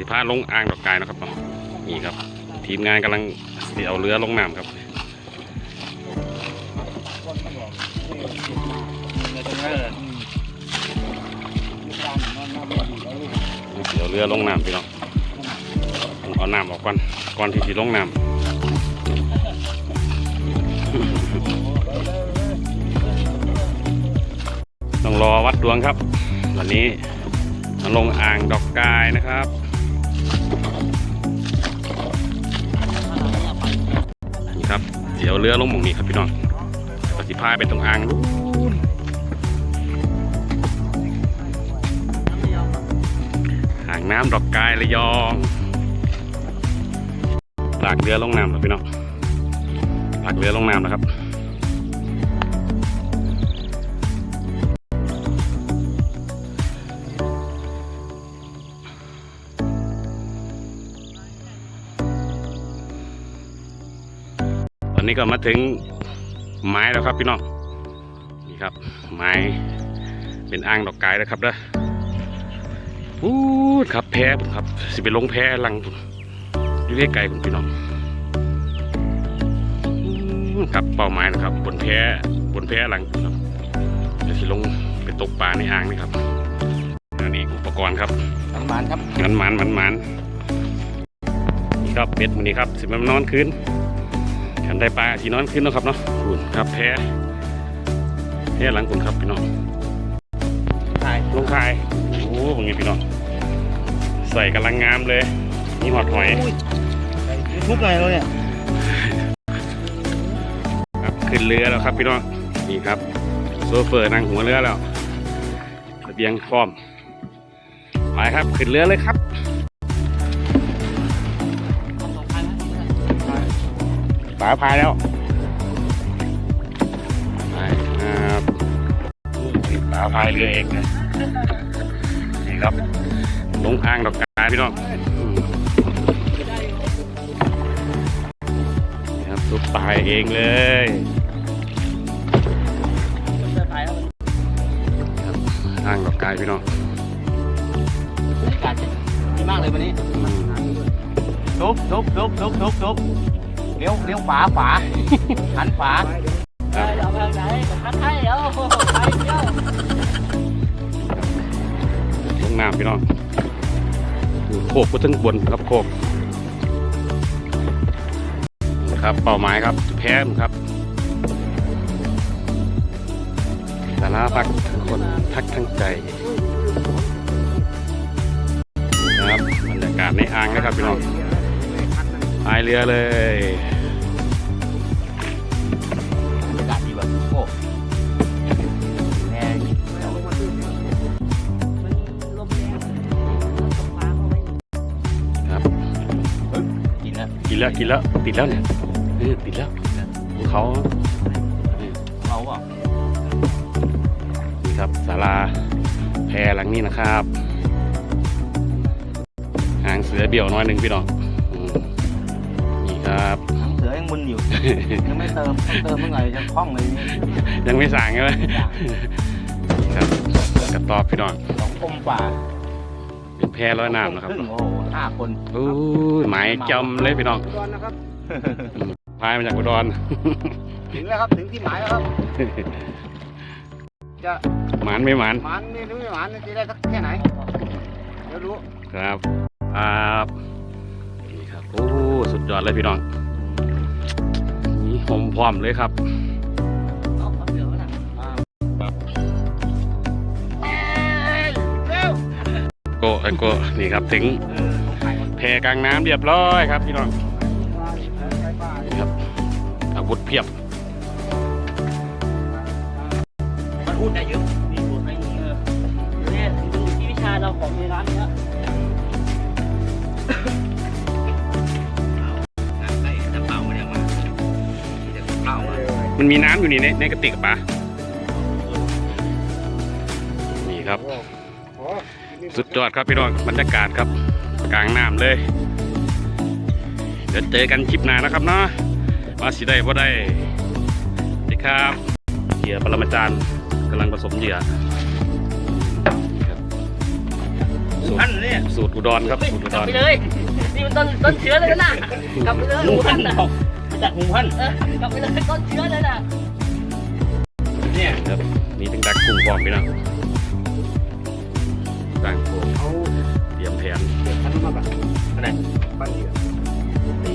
สิพาลงอ่างดอกกายนะครับเนาะนี่ครับ ทีมงานกำลังสิเอาเรือลงน้ำครับเดี๋ยวเรือลงน้ำพี่น้องเอาน้ำออกก่อนก่อนที่จะลงน้ำต้องรอวัดดวงครับ วันนี้มาลงอ่างดอกกายนะครับ เดี๋ยวเรือลงหมองนี้ครับพี่น้องปฏิพายไปตรงอ่างนู้นอ่างน้ำดอกกายระยองลากเรือลงน้ำแล้วพี่น้องลากเรือลงน้ำนะครับ อนนี้ก็มาถึงไม้แล้วครับพี่น้องนี่ครับ ไม้เป็นอ่างดอกกายนะครับเด้ออู้ดครับแพ้ผมครับ สิไปลงแพ้หลังผมอยู่ใกล้ๆผมพี่น้องอู้ครับเป้าหมายนะครับ บนแพ้บนแพ้หลังผมครับเดี๋ยวสิลงไปตกปลาในอ่างนี่ครับอันนี้อุปกรณ์ครับมันมันครับมันมันมันมันนี่ครับเป็ดมันนี่ครับสิมันนอนคืน ขันได้ปลาที่นอนคืนเนาะครับเนาะคุณครับแพ้แพ้หลังคุณครับพี่น้องถ่ายลงคายโอ้โหเป็นไงพี่น้องใส่กำลังงามเลยนี่หอดหอยทุกเลยเราเนี่ยครับขึ้นเรือแล้วครับพี่น้องนี่ครับโซเฟอร์นั่งหัวเรือแล้วเสบียงพร้อมไปครับขึ้นเรือเลยครับ ฝาพายแล้วไปครับนี่ฝาพายเรือเองนะนี่ครับลงอ่างดอกกาพี่น้องอืมนี่ครับทุกปลายเองเลยครับอ่างดอกกาพี่น้องดีมากเลยวันนี้อืมทุบทุบทุบทุบทุบทุบ เลี้ยวเลี้ยวฝาฝาหันฝาครับลงน้ำพี่น้องโคกก็ถึงบนครับโคกครับเป้าหมายครับแพ้ครับสาระพักทั้งคนพักทั้งใจนะครับบรรยากาศในอ่างนะครับพี่น้องายเรือเลยบรรยากาศดีแบบโอ้แน่ครับกินแล้วกินแล้วกินแล้วติดแล้วเนี่ยเออติดแล้วภูเขาเราอะนี่ครับศาลาแพรหลังนี้นะครับ หางเสือเบี่ยวน้อยหนึ่งพี่น้องอืมนี่ ครับหางเสือยังมึนอยู่ ยังไม่เติมต้องเติมเมื่อไหร่จะคล่องเลยนี่ยังไม่สั่งเลยนี่ครับกระตอบพี่น้องสองคมฝ่าเป็นแพรร้อยน้ำนะครับครึ่งโอ้โหห้าคนอู้ยหมายจำเลยพี่น้องอุดรนะครับพายมาจากอุดรถึงแล้วครับถึงที่หมายแล้วครับ จะหมานไม่หมานหมานนี่หรือไม่หมานนี่จะได้สักแค่ไหนเดี๋ยวรู้ครับครับนี่ครับ โอ้สุดยอดเลยพี่น้องนี่หอมพร้อมเลยครับโกไอโกนี่ครับถึงแพกลางน้ำเรียบร้อยครับพี่น้องนี่ครับอาวุธเพียบมันพูดได้เยอะมีตัวไอ้นี่เออเนี่ยดูที่วิชาเราของในร้านเนี้ย มามันมีน้ำอยู่นี่ในในกระติกอะปะนี่ครับ สุดยอดครับพี่น้องบรรยากาศครับ กลางน้ำเลย เดี๋ยวเจอกันคลิปหน้านะครับเนาะว่าสิได้บ่ได้สวัสดีครับเหยื่อปรมาจารย์กำลังผสมเหยื่อนี่ครับสูตรพันเนี่ยสูตรอุดรครับสูตรอุกดลับรไปเลยนี่มันต้นต้นเชื้อเลยนะกลับไปเลย หมูหูพัพันนนะออกมาจากหมูพันเออกลับไปเลยต้นเชื้อเลยนะเนี่ยครับนี่ถึงดักกุ้งพร้อมพี่น้องตั้งโคมเอาเตรียมแผนเดี๋ยวพันมาแบบอะไรปั้นเหยื่อตี